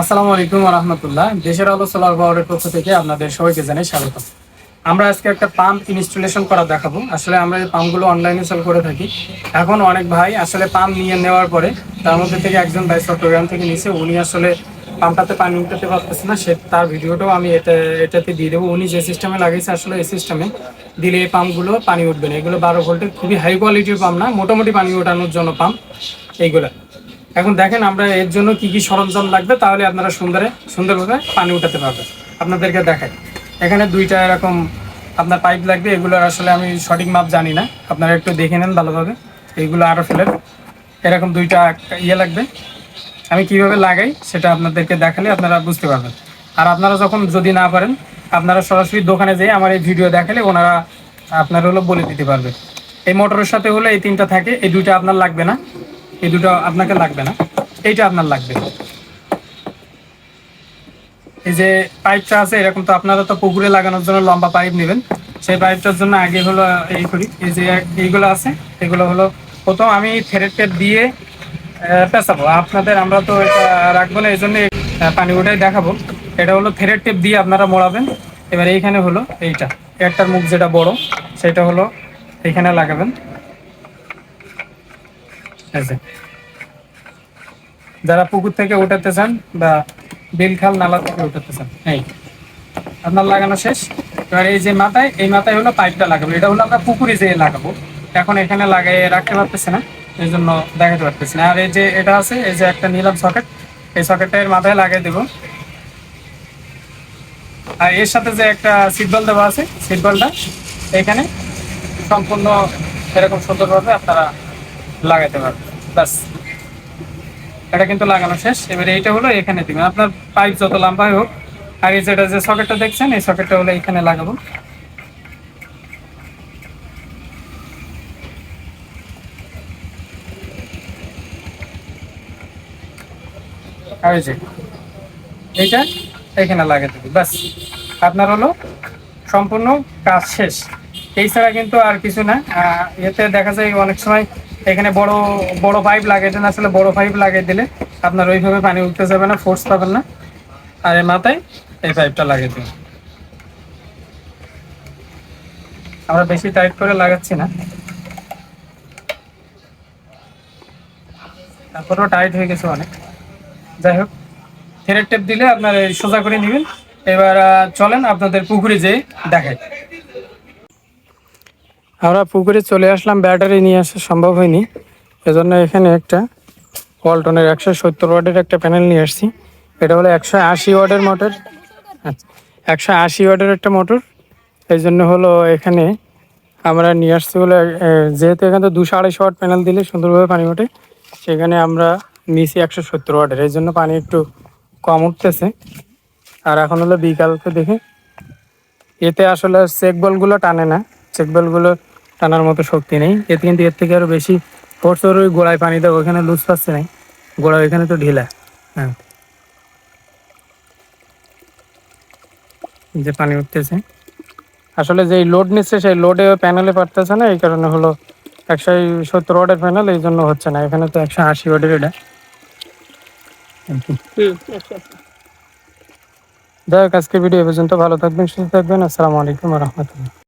আসসালামু আলাইকুম রহমতুল্লাহ। দেশের আলো সোলার পাওয়ারের পক্ষ থেকে আপনাদের সবাইকে জানাই স্বাগত আমরা আজকে একটা পাম্প ইনস্টলেশন করা দেখাবো। আসলে আমরা এই পাম্পগুলো অনলাইনে সেল করে থাকি। এখন অনেক ভাই আসলে পাম্প নিয়ে নেওয়ার পরে তার মধ্যে থেকে একজন ভাই চট্টগ্রাম থেকে নিছে। উনি আসলে পাম্পটাতে পানি উঠাতে পারতেছে না। সে তার ভিডিওটাও আমি এটা, এটাতে দিয়ে দেবো। উনি যে সিস্টেমে লাগিয়েছে আসলে এই সিস্টেমে দিলে এই পাম্পগুলো পানি উঠবে না। এগুলো বারো ভোল্টের খুবই হাই কোয়ালিটির পাম্প না, মোটামুটি পানি ওঠানোর জন্য পাম্প। এইগুলো। এখন দেখেন আমরা এর জন্য কি কি সরঞ্জাম লাগবে, তাহলে আপনারা সুন্দরে সুন্দরভাবে পানি উঠাতে পারবেন। আপনাদেরকে দেখাই। এখানে দুইটা এরকম আপনার পাইপ লাগবে এগুলোর আসলে আমি সঠিক মাপ জানি না। আপনারা একটু দেখে নেন ভালোভাবে। এইগুলো আরও ফেলেন এরকম দুইটা ইয়ে লাগবে। আমি কীভাবে লাগাই সেটা আপনাদেরকে দেখালে আপনারা বুঝতে পারবেন। আর আপনারা যখন যদি না পারেন, আপনারা সরাসরি দোকানে যেয়ে আমার এই ভিডিও দেখালে ওনারা আপনার হলো বলে দিতে পারবে। এই মোটরের সাথে হলো এই তিনটা থাকে, এই দুইটা আপনার লাগবে না। এই দুটো আপনাকে লাগবে না। এইটা আপনার লাগবে। এই যে পাইপটা আছে, এরকম তো আপনারা তো পুকুরে লাগানোর জন্য লম্বা পাইপ নেবেন। সেই পাইপটার জন্য আগে হলো এই করি, এই যে এইগুলো আছে, এগুলো হলো প্রথম আমি থ্রেড টেপ দিয়ে পেঁচাবো। আপনাদের আমরা তো এটা রাখব না এই জন্য পানি ওটাই দেখাবো। এটা হলো থ্রেড টেপ দিয়ে আপনারা মোড়াবেন। এবার এইখানে হলো এইটা। একটার মুখ যেটা বড়, সেটা হলো এইখানে লাগাবেন। যারা পুকুর থেকে উঠাতে চান বা বিল খাল নালা থেকে উঠাতে চান, এই, আপনার লাগানো শেষ। এবার এই যে মাথায়, এই মাথায় হলো পাইপটা লাগাবো। এটা হলো আমরা পুকুরে যেয়ে লাগাবো। এখন এখানে লাগাই রাখতে পারতেছে না, এই জন্য দেখাতে পারতেছি না। আর এই যে এটা আছে, এই যে একটা নিলাম সকেট, এই সকেটটা এর মাথায় লাগিয়ে দেবো। আর এর সাথে যে একটা সিট বল দেওয়া আছে সিট বলটা এখানে সম্পূর্ণ এরকম সুন্দরভাবে আপনারা লাগাতে পারবেন ব্যাস। এটা কিন্তু লাগানো শেষ। এবারে এইটা হলো এখানে দিবেন আপনার পাইপ যত লম্বাই হোক, আর এই যেটা যে সকেটটা দেখছেন, এই সকেটটা হলো এখানে লাগাবো। আর এই যে, এইটা এখানে লাগাতে ব্যাস। আপনার হলো সম্পূর্ণ কাজ শেষ। এই ছাড়া কিন্তু আর কিছু না। এতে দেখা যায় অনেক সময় এখানে বড় বড় পাইপ লাগিয়ে দেন, আসলে বড় পাইপ লাগিয়ে দিলে আপনার ওইভাবে পানি উঠতে যাবে না ফোর্স পাবেন না। আর মাথায় এই পাইপটা লাগিয়ে দিন। আমরা বেশি টাইট করে লাগাচ্ছি না। তারপরেও টাইট হয়ে গেছে অনেক। যাই হোক থ্রেড টেপ দিলে আপনার সোজা করে নেবেন। এবার চলেন আপনাদের পুকুরে যেয়ে দেখাই। আমরা পুকুরে চলে আসলাম ব্যাটারি নিয়ে আসা সম্ভব হয়নি। এজন্য এখানে একটা ওয়ালটনের একশো সত্তর ওয়াটের একটা প্যানেল নিয়ে আসছি। এটা হলো একশো আশি ওয়াটের মোটর। আচ্ছা একশো আশি ওয়াটের একটা মোটর। এই জন্য হলো এখানে আমরা নিয়ে আসছি এ, যেহেতু এখানে তো দুশো আড়াইশো ওয়াট প্যানেল দিলে সুন্দরভাবে পানি ওঠে সেখানে আমরা নিয়েছি একশো সত্তর ওয়াটের। এই জন্য পানি একটু কম উঠতেছে। আর এখন হলো বিকালকে দেখে। এতে আসলে চেক বলগুলো টানে না। চেক বলগুলো টানার মতো শক্তি নেই। এতে কিন্তু এর থেকে আরও বেশি ফোর্স ওর ওই গোড়ায় পানি দেবো ওখানে লুজ পাচ্ছে নাই। গোড়া ওইখানে তো ঢিলা। হ্যাঁ। যে পানি উঠতেছে। আসলে যেই লোড নিচ্ছে সেই লোডে প্যানেলে পারতেছে না এই কারণে হলো একশো সত্তর ওয়াটের প্যানেল এই জন্য হচ্ছে না। এখানে তো একশো আশি ওয়াটের এটা। যাই হোক আজকে ভিডিও এ পর্যন্ত। ভালো থাকবেন সুস্থ থাকবেন। আসসালামু আলাইকুম রহমতুল্লাহ।